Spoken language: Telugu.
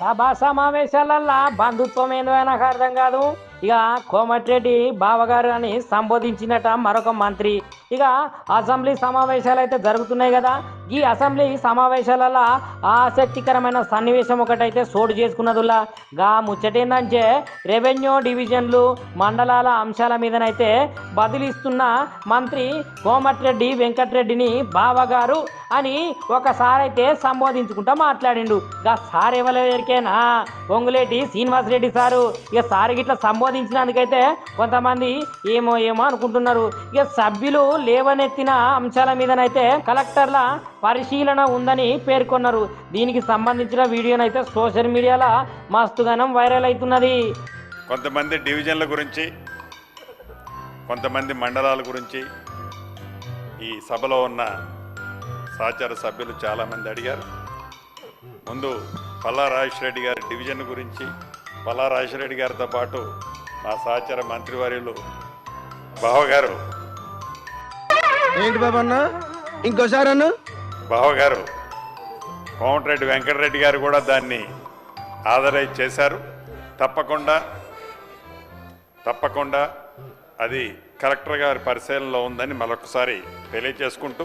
సభా సమావేశాలల్లా బంధుత్వం ఏందో నాకు అర్థం కాదు. ఇక కోమటిరెడ్డి బావగారు అని సంబోధించినట మరొక మంత్రి. ఇక అసెంబ్లీ సమావేశాలు అయితే జరుగుతున్నాయి కదా. ఈ అసెంబ్లీ సమావేశాలలో ఆసక్తికరమైన సన్నివేశం ఒకటైతే చోటు చేసుకున్నదిలా గా ముచ్చటేందంటే రెవెన్యూ డివిజన్లు మండలాల అంశాల మీదనైతే బదిలిస్తున్న మంత్రి కోమటిరెడ్డి వెంకటరెడ్డిని బావగారు అని ఒకసారి అయితే సంబోధించుకుంటా మాట్లాడిండు. గా సార్ ఎవరికేనా పొంగులేటి శ్రీనివాస్ రెడ్డి సారు ఇక సార్ గిట్లా సంబోధించినందుకైతే కొంతమంది ఏమో ఏమో అనుకుంటున్నారు. ఇక సభ్యులు లేవనెత్తిన అంశాల మీదనైతే కలెక్టర్ల పరిశీలన ఉందని పేర్కొన్నారు. దీనికి సంబంధించిన వీడియోనైతే సోషల్ మీడియాలో మస్తుగానం వైరల్ అవుతున్నది. కొంతమంది డివిజన్ల గురించి కొంతమంది మండలాల గురించి ఈ సభలో ఉన్న సహచార సభ్యులు చాలామంది అడిగారు. ముందు పల్లా రెడ్డి గారి డివిజన్ గురించి పల్లా రెడ్డి గారితో పాటు మా సహచార మంత్రివర్యులు బావగారు ఏంటి బాబు అన్న? ఇంకోసారి అన్న? బావగారు కోమటిరెడ్డి వెంకటరెడ్డి గారు కూడా దాన్ని ఆదరైజ్ చేశారు. తప్పకుండా తప్పకుండా అది కలెక్టర్ గారి పరిశీలనలో ఉందని మరొకసారి తెలియజేసుకుంటూ